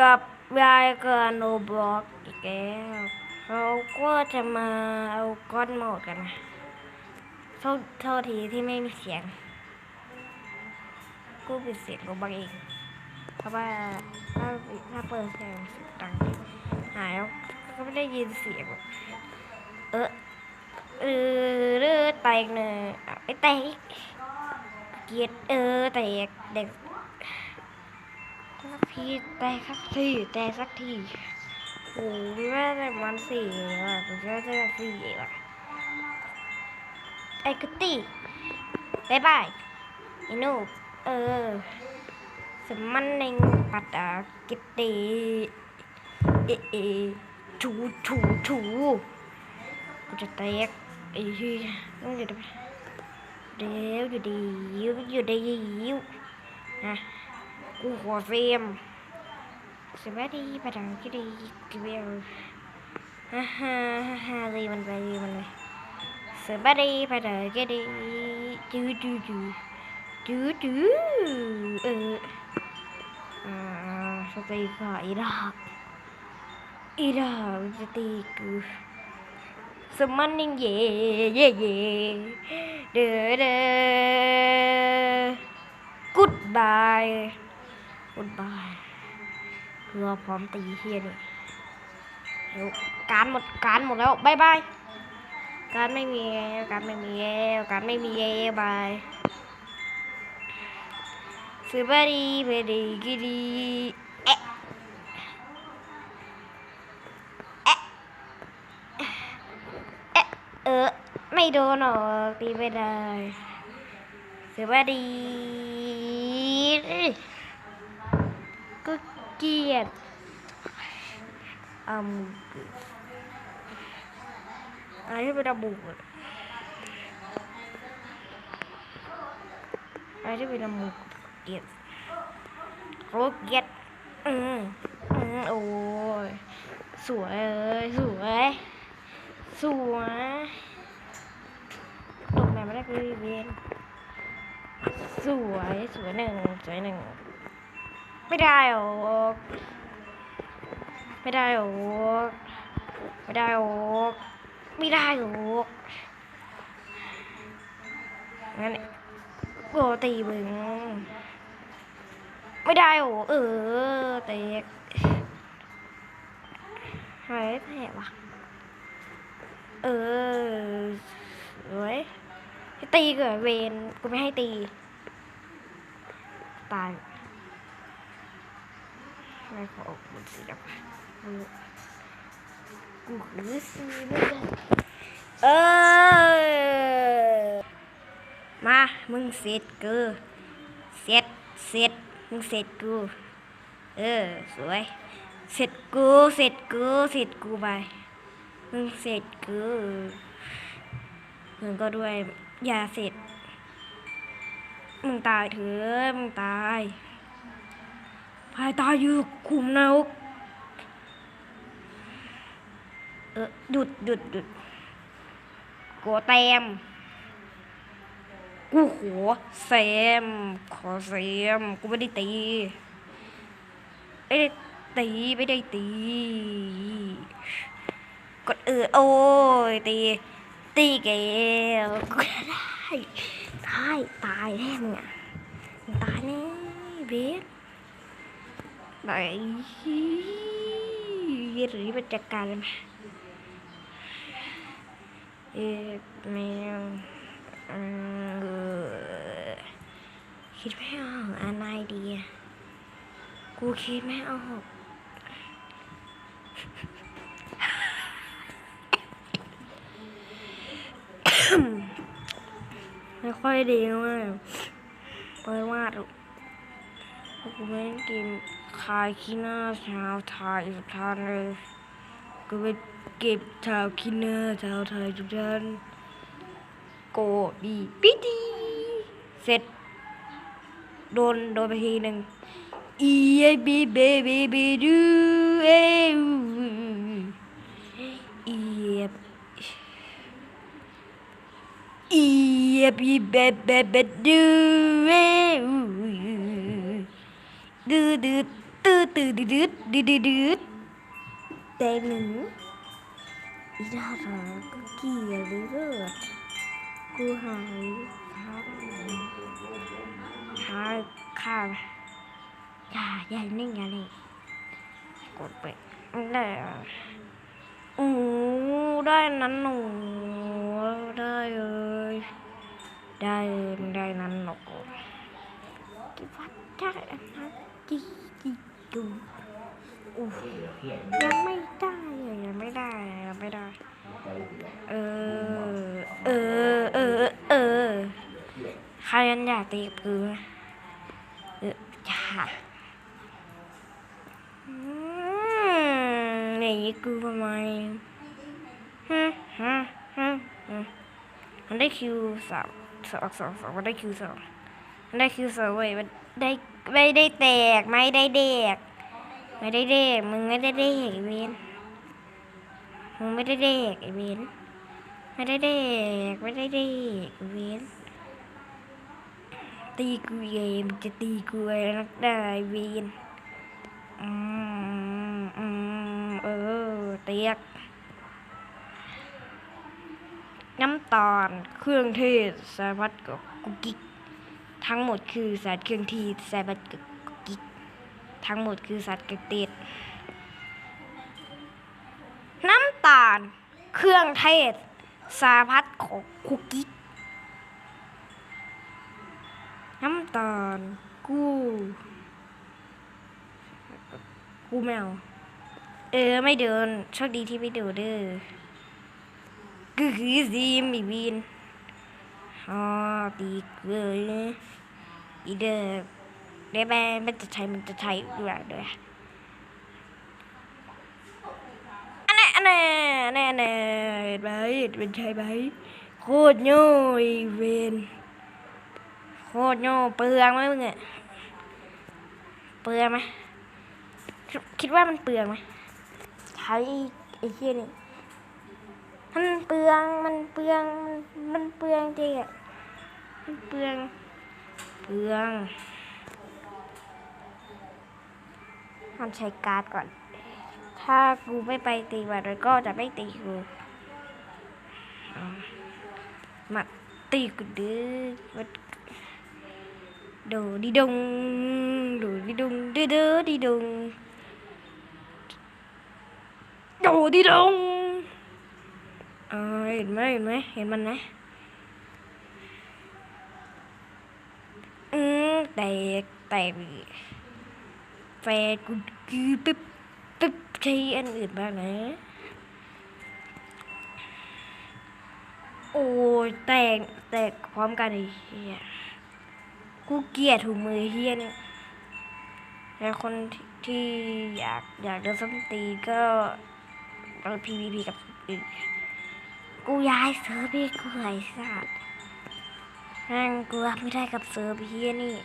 กับยายกับโนบล็อกอีกแล้วเราก็จะมาเอาก้อนโหมดกันนะโทษโทษทีที่ไม่มีเสียง กูปิดเสียงของบางเองเพราะว่าถ้าถ้าเปิดเสียงสียงดังหายแล้วก็ไม่ได้ยินเสียง เออเออเออแตกเนยอะไม่แตกเกียดเออแตกเด็ก ทีแตกสักทีแตกสักทีโอ้ยแม่แต่มันสี่ว่ะผมเชื่อจะสี่ว่ะไอ้กุตี้บายบายไอ้นูเออสมันเองปัดอากิตตีเอเอถูถูถูกูจะแตกไอ้เหี้ยต้องอยู่ดีเดี๋ยวอยู่ดีอยู่อยู่ดีอยู่นะกูขอเฟรม สวัสดีปัดอากิตตีกิเบลฮ่าฮ่าฮ่าฮ่าเลยมันไปเลยมันเลยสวัสดีปัดอากิตตีจูจูจูจูจูเอออ่าสตีก็อีดอกอีดอกจะตีกูสมันนิ่งเย่เย่เย่เด้อเด้อ goodbye goodbye รอพร้อมตีเฮียนี่เดี๋ยวการหมดการหมดแล้วบายบายการไม่มีการไม่มีการไม่มีบายสวัสดีเบดีกิดีเอ๊ะเอ๊ะเอ๊ะเออไม่โดนหรอกตีไม่ได้สวัสดี เกียดอืมอะไรที่เป็นระบุอะอะไรที่เป็นระบุเกียดโอ้เกียดอืมอืมโอ้ยสวยเอ้ยสวยสวยตกแม่ไม่ได้คือเวียนสวยสวยหนึ่งสวยหนึ่ง ไม่ได้หรอกไม่ได้หรอกไม่ได้หรอกไม่ได้หรอกงั้นโอ้ตีมึงไม่ได้หรอเออเตะหายแผลวะเออสวยให้ตีเกิดเวนกูไม่ให้ตี ตาย ไม่ขอออกบุญสีดำไม่รู้กูคือสีไม่ได้เออมามึงเสร็จกูเสร็จเสร็จมึงเสร็จกูเออสวยเสร็จกูเสร็จกูเสร็จกูไปมึงเสร็จกูมึงก็ด้วยอย่าเสร็จมึงตายเถอะมึงตาย ภายตายอยู่คุมนรกเออดุดดุดดุดโกแตมกูขอแซม ขอแซม กูไม่ได้ตีไม่ได้ตีไม่ได้ตี กดเออโอ้ยตี ตีแกวกูได้ตาย ตายแน่มึงอะตายแน่เบส ไหนหรือมันจัดการเลยไหมเอ๊ะแมวเออคิดไม่ออกอันไหนดีกูคิดไม่ออกไม่ค่อยดีเลยไปวาดกกูไม่ได้กิน คายขี้หน้าชาวไทยทุกท่านเลยกูไปเก็บชาวขี้หน้าชาวไทยทุกท่านโกดีปิดีเสร็จโดนโดนไปทีหนึ่งอีเอบีเบบีบีดูเอวอีเอฟอีเอบีเบเบเบดูเอวดูดู ตื้อตื้อดืดดืดดืดดืดดืดแต่หนึ่งอีดาราก็เกลียดเลยเด้อกูหายครับหายข้าวอย่าอย่านิ่งอย่านิ่งกดไปได้อะโอ้ได้นั้นหนูได้เลยได้ได้นั้นหนูคิดว่าได้นนั้นจีจี ดูโอ้โหยังไม่ได้อะยังไม่ได้ยังไม่ได้ เออ เออ เออ เออ ใครยันอยากตีกับกูไหมเอออย่าอืมหนีกูทำไมฮึฮึฮึฮึมันได้คิวสามสองสองสองมันได้คิวสองมันได้คิวสองเว้ยมันได้ไม่ได้แตกไม่ได้เด็ก ไม่ได้เด็กมึงไม่ได้เด็กไอเวนมึงไม่ได้เด็กไอเวนไม่ได้เด็กไม่ได้เด็กไอเวนตีกูเองมันจะตีกูเองนักได้เวนอืมอืมเออเตียกน้ำตาลเครื่องเทศสารพัดกับกุกกิ๊กทั้งหมดคือสารเครื่องเทศสารพัดกับกุกกิ๊ก ทั้งหมดคือสารเกษตรน้ำตาล เครื่องเทศ สารพัดของคุกกี้น้ำตาล กูกูแมว เออ ไม่เดิน โชคดีที่ไม่เดินเด้อกูคือซีมีวินอ๋อตีเกยอีเด้อ ได้แม่มันจะใช้มันจะใช้ด้วยด้วยอันไหนอันไหนอันไหนอันไหนเห็นไหมเป็นใช่ไหมโคตรโง่อีเวนโคตรโง่เปลืองไหมมึงอะเปลืองไหมคิดว่ามันเปลืองไหมใช้ไอ้เหี้ยนี่มันเปลืองมันเปลืองมันมันเปลืองจริงอะมันเปลืองเปลือง มันใช้การ์ดก่อน ถ้ากูไม่ไปตีบัตรก็จะไม่ตีกูมาตีกูดื้อวัดดูดิดงดูดิดงดื้อดื้อดิดงดูดิดงอ่าเห็นไหมเห็นไหมเห็นมันไหมอืมแตกแตก ฟนกูคือปิ๊บปิ๊บใช้อันอื่นบ้างนะ โอ้ยแตกแตกพร้อมกันไอ้เหี้ยกูเกลียดถุงมือเฮียเนี่ยแล้วคนที่ที่อยากอยากเดินส้มตีก็เอา PVP กับอีกกูย้ายเซิร์ฟพี่กูไอ้สัตว์นั่งกูรับไม่ได้กับเซิร์ฟเฮียนี่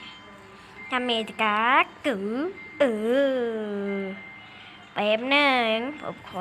อเมริกากือ เออแป๊บหนึ่งผมขอ